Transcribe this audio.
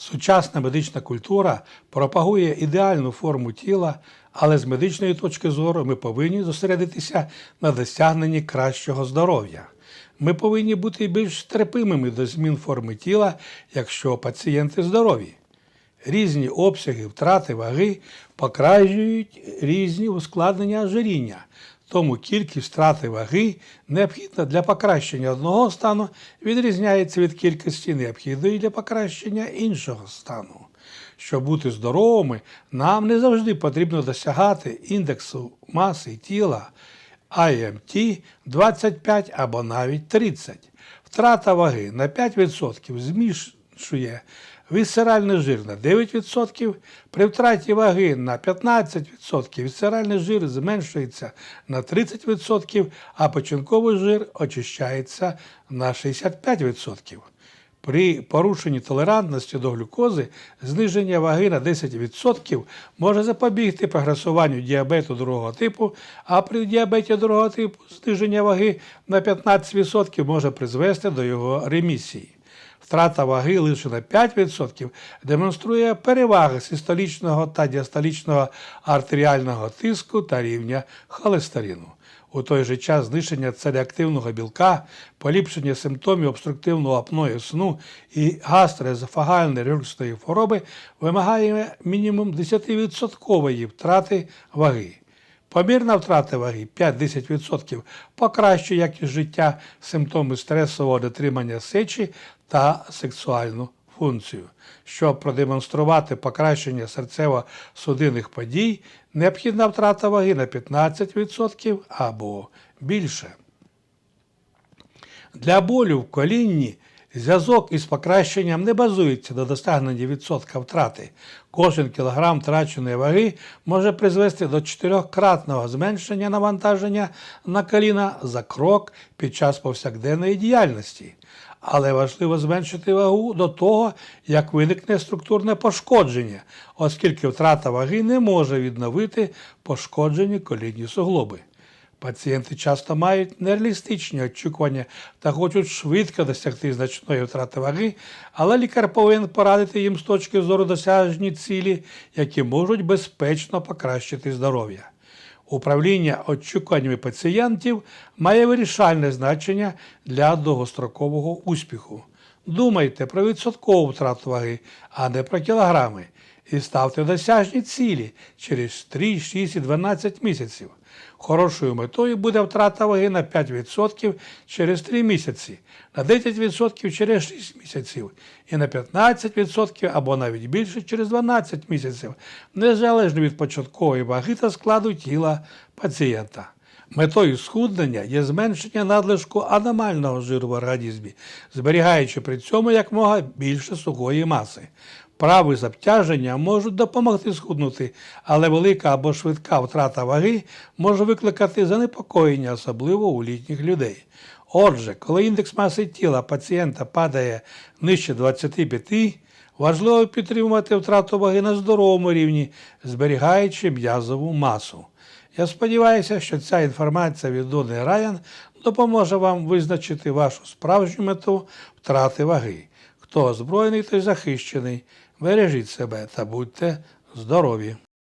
Сучасна медична культура пропагує ідеальну форму тіла, але з медичної точки зору ми повинні зосередитися на досягненні кращого здоров'я. Ми повинні бути більш терпимими до змін форми тіла, якщо пацієнти здорові. Різні обсяги втрати ваги покращують різні ускладнення ожиріння. Тому кількість втрати ваги, необхідна для покращення одного стану, відрізняється від кількості необхідної для покращення іншого стану. Щоб бути здоровими, нам не завжди потрібно досягати індексу маси тіла IMT 25 або навіть 30. Втрата ваги на 5% змішує вісцеральний жир на 9%, при втраті ваги на 15% вісцеральний жир зменшується на 30%, а печінковий жир очищається на 65%. При порушенні толерантності до глюкози зниження ваги на 10% може запобігти прогресуванню діабету другого типу, а при діабеті другого типу зниження ваги на 15% може призвести до його ремісії. Втрата ваги лише на 5% демонструє переваги систолічного та діастолічного артеріального тиску та рівня холестерину. У той же час знищення целеактивного білка, поліпшення симптомів обструктивного апної сну і гастроезофагальної рефлюксної хвороби вимагає мінімум 10% втрати ваги. Помірна втрата ваги 5-10% покращує якість життя, симптоми стресового дотримання сечі та сексуальну функцію. Щоб продемонструвати покращення серцево-судинних подій, необхідна втрата ваги на 15% або більше. Для болю в колінні зв'язок із покращенням не базується на досягненні відсотка втрати. Кожен кілограм втраченої ваги може призвести до чотирьохкратного зменшення навантаження на коліна за крок під час повсякденної діяльності. Але важливо зменшити вагу до того, як виникне структурне пошкодження, оскільки втрата ваги не може відновити пошкоджені колінні суглоби. Пацієнти часто мають нереалістичні очікування та хочуть швидко досягти значної втрати ваги, але лікар повинен порадити їм з точки зору досяжні цілі, які можуть безпечно покращити здоров'я. Управління очікуваннями пацієнтів має вирішальне значення для довгострокового успіху. Думайте про відсоткову втрату ваги, а не про кілограми, і ставте досяжні цілі через 3, 6 і 12 місяців. Хорошою метою буде втрата ваги на 5% через 3 місяці, на 10% через 6 місяців і на 15% або навіть більше через 12 місяців, незалежно від початкової ваги та складу тіла пацієнта. Метою схуднення є зменшення надлишку аномального жиру в організмі, зберігаючи при цьому якмога більше сухої маси. Прави з обтяження можуть допомогти схуднути, але велика або швидка втрата ваги може викликати занепокоєння, особливо у літніх людей. Отже, коли індекс маси тіла пацієнта падає нижче 25, важливо підтримувати втрату ваги на здоровому рівні, зберігаючи м'язову масу. Я сподіваюся, що ця інформація від Дони Раян допоможе вам визначити вашу справжню мету втрати ваги. Хто озброєний, той захищений. Бережіть себе та будьте здорові!